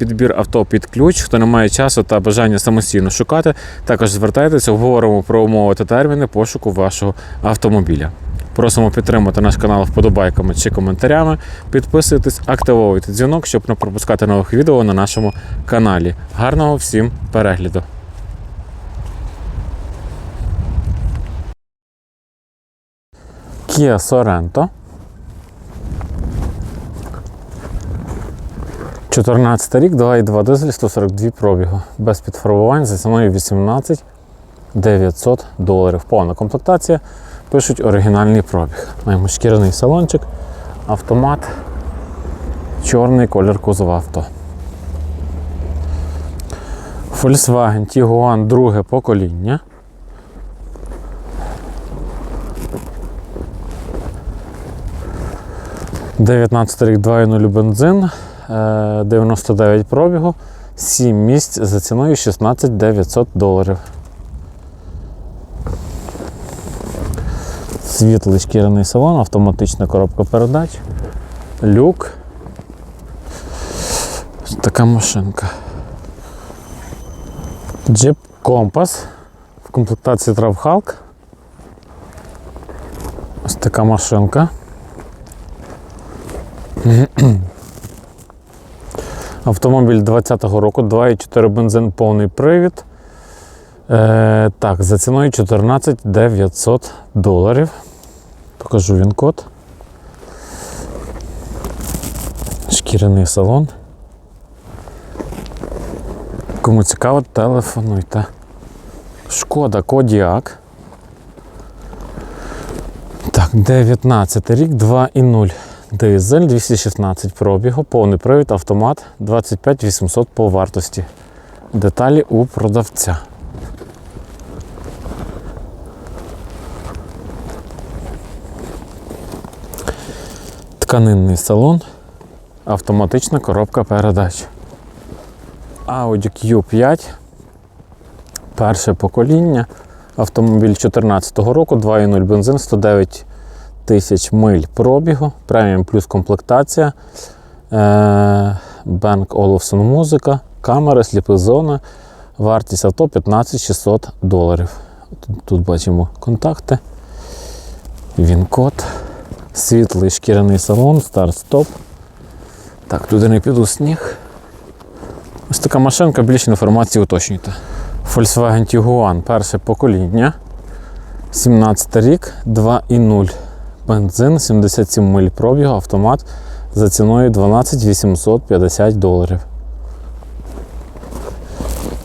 підбір авто під ключ, хто не має часу та бажання самостійно шукати, також звертайтеся, обговоримо про умови та терміни пошуку вашого автомобіля. Просимо підтримати наш канал вподобайками чи коментарями. Підписуйтесь, активовуйте дзвінок, щоб не пропускати нових відео на нашому каналі. Гарного всім перегляду! Kia Sorento 14 рік, 2,2 дизель, 142 пробігу. Без підфарбувань за ціною 18 900 доларів. Повна комплектація. Пишуть оригінальний пробіг. Маємо шкіряний салончик, автомат, чорний колір кузова авто. Volkswagen Tiguan друге покоління. Дев'ятнадцятий рік 2.0 бензин. Е, 99 пробігу, 7 місць за ціною 16 900 доларів. Світлий шкіряний салон, автоматична коробка передач, люк. Ось така машинка. Jeep Compass в комплектації Travhawk. Ось така машинка. Автомобіль 20-го року, 2,4 бензин, повний привід. Е, так, за ціною 14 900 доларів. Покажу він код. Шкіряний салон. Кому цікаво, телефонуйте. Шкода Кодіак. Так, 19 рік, 2,0. Дизель 216 пробігу, повний привід, автомат 25 800 по вартості. Деталі у продавця. Тканинний салон, автоматична коробка передач. Audi Q5. Перше покоління. Автомобіль 2014 року, 2.0 бензин, 109 тисяч миль пробігу, преміум плюс комплектація, Бенк Olufsen музика, камери, сліпи зона, вартість авто 15 600 доларів. Тут, тут бачимо контакти, він-код, світлий шкіряний салон, старт-стоп. Так, туди не піду сніг. Ось така машинка, більше інформації уточнюйте. Volkswagen Tiguan, перше покоління. 17 рік, 2,0 бензин, 77 миль пробігу, автомат за ціною 12 850 доларів.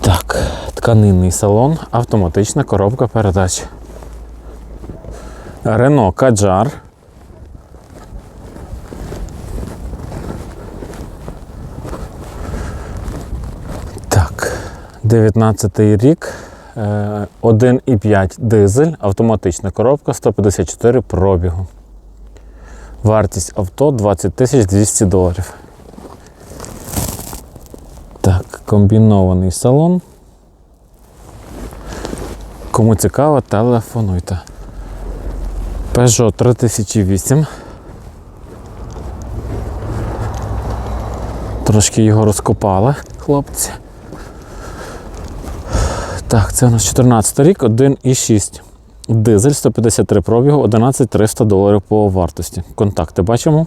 Так, тканинний салон, автоматична коробка передач. Renault Kadjar. Так, 19 рік. Е, 1,5 дизель, автоматична коробка, 154 пробігу. Вартість авто 20 200 доларів. Так, комбінований салон. Кому цікаво, телефонуйте. Peugeot 3008. Трошки його розкопали, хлопці. Так, це у нас 14 рік, 1,6. Дизель 153 пробігу, 11 300 доларів по вартості. Контакти бачимо.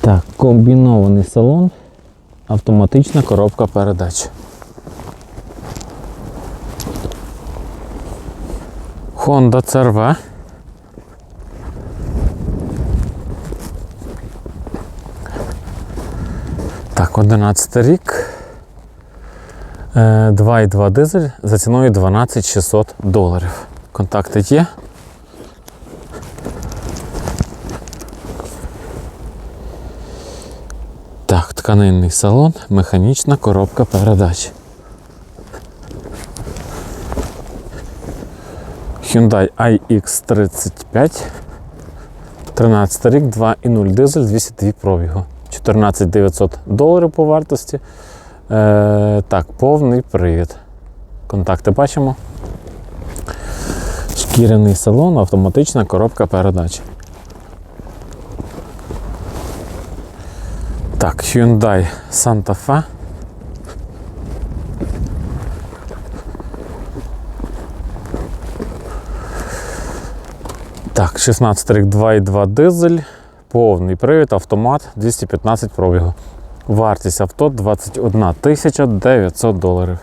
Так, комбінований салон, автоматична коробка передач. Honda CRV. Так, 11 рік. 2,2 дизель за ціною 12 600 доларів. Контакти є. Так, тканинний салон, механічна коробка передач. Hyundai iX35. 13 рік, 2,0 дизель, 202 пробігу. 14 900 доларів по вартості. Е, так, повний привід. Контакти бачимо. Шкіряний салон, автоматична коробка передач. Так, Hyundai Santa Fe. Так, 16 рік 2,2 дизель, повний привід, автомат 215 пробігу. Вартість авто 21 тисяча 900 доларів.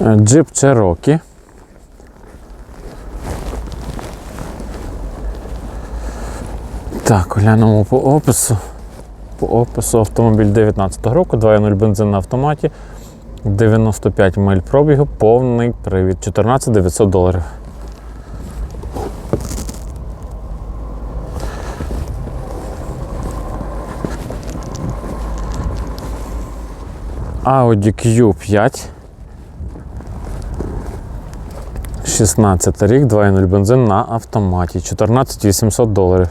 Е, Джип Cherokee. Так, глянемо по опису. По опису автомобіль 19 року, 2.0 бензин на автоматі, 95 миль пробігу, повний привід, 14 900 доларів. Audi Q5. 16 рік, 2.0 бензин на автоматі, 14 800 доларів.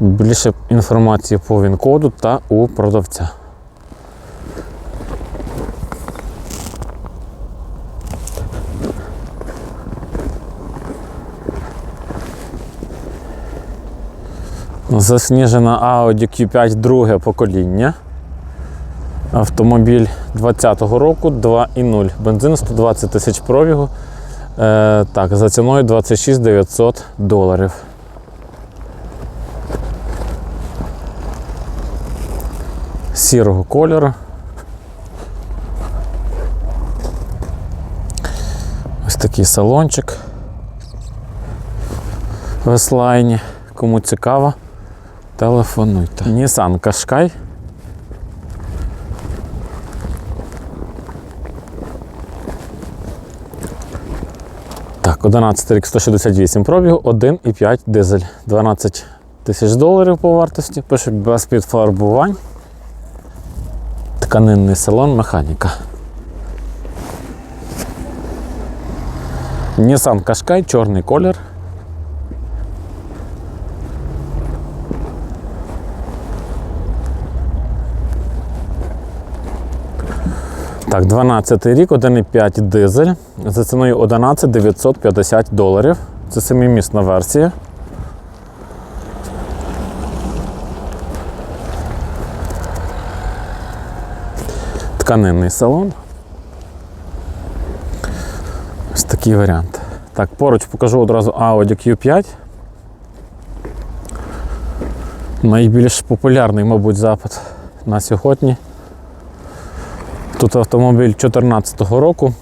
Більше інформації по він-коду та у продавця. Засніжена Audi Q5 друге покоління. Автомобіль 2020 року 2.0. Бензин 120 тисяч пробігу. Е, так, за ціною 26 900 доларів. Сірого кольору. Ось такий салончик в S-Line. Кому цікаво, телефонуйте. Nissan Qashqai. Так, 11 рік 168 пробігу, 1,5 дизель, 12 тисяч доларів по вартості. Пишуть без підфарбувань. Тканинний салон, механіка. Nissan Qashqai, чорний колір. Так, 12 рік, 1,5 дизель за ціною 11 950 доларів. Це семимісна версія. Тканинний салон. Ось такий варіант. Так, поруч покажу одразу Audi Q5. Найбільш популярний, мабуть, запит на сьогодні. Тут автомобіль 2014 року.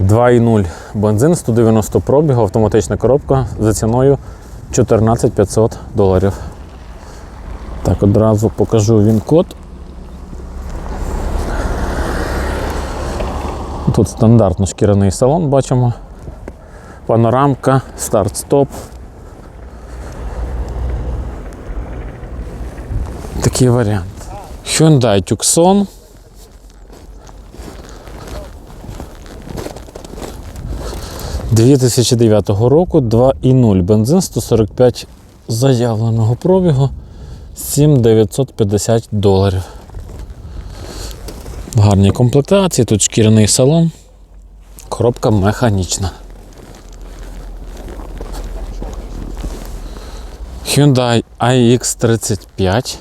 2,0 бензин, 190 пробігу, автоматична коробка за ціною 14 500 доларів. Так, одразу покажу він код. Тут стандартно шкіряний салон бачимо. Панорамка, старт-стоп. Такий варіант. Hyundai Tucson. – 2009 року 2,0 бензин 145 заявленого пробігу 7950 доларів. В гарній комплектації, тут шкіряний салон, коробка механічна. Hyundai iX35.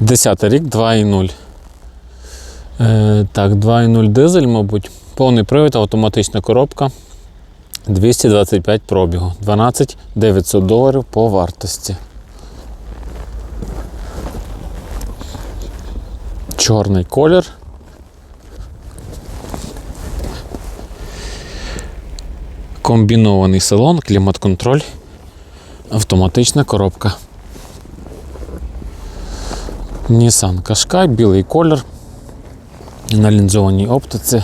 10 рік, 2,0. Е, так, 2,0 дизель, мабуть. Повний привід, автоматична коробка. 225 пробігу. 12 900 доларів по вартості. Чорний колір. Комбінований салон, клімат-контроль, автоматична коробка. Nissan Qashqai, білий колір на лінзованій оптиці.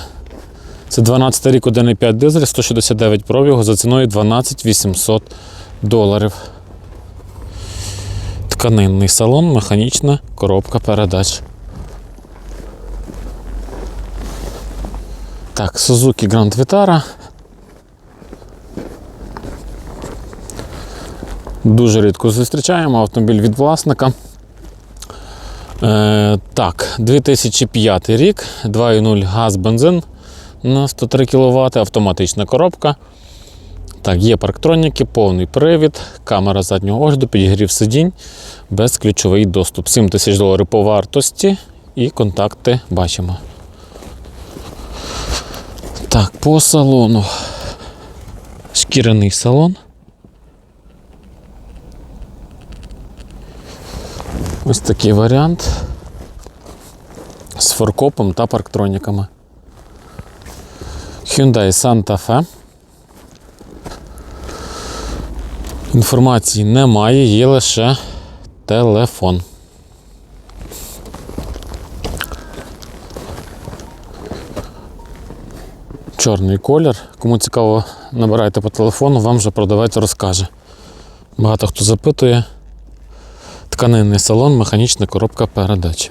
Це 12 рік, 1,5 дизель, 169 пробігу за ціною 12800 доларів. Тканинний салон, механічна коробка передач. Так, Suzuki Grand Vitara. Дуже рідко зустрічаємо автомобіль від власника. Е, Так, 2005 рік, 2,0 газ бензин на 103 кВт, автоматична коробка. Так, є парктроніки, повний привід, камера заднього огляду, підігрів сидінь, безключовий доступ. 7 тисяч доларів по вартості і контакти бачимо. Так, по салону. Шкіряний салон. Ось такий варіант з форкопом та парктроніками. Hyundai Santa Fe. Інформації немає, є лише телефон. Чорний колір. Кому цікаво, набирайте по телефону, вам вже продавець розкаже. Багато хто запитує. Тканинний салон, механічна коробка передач.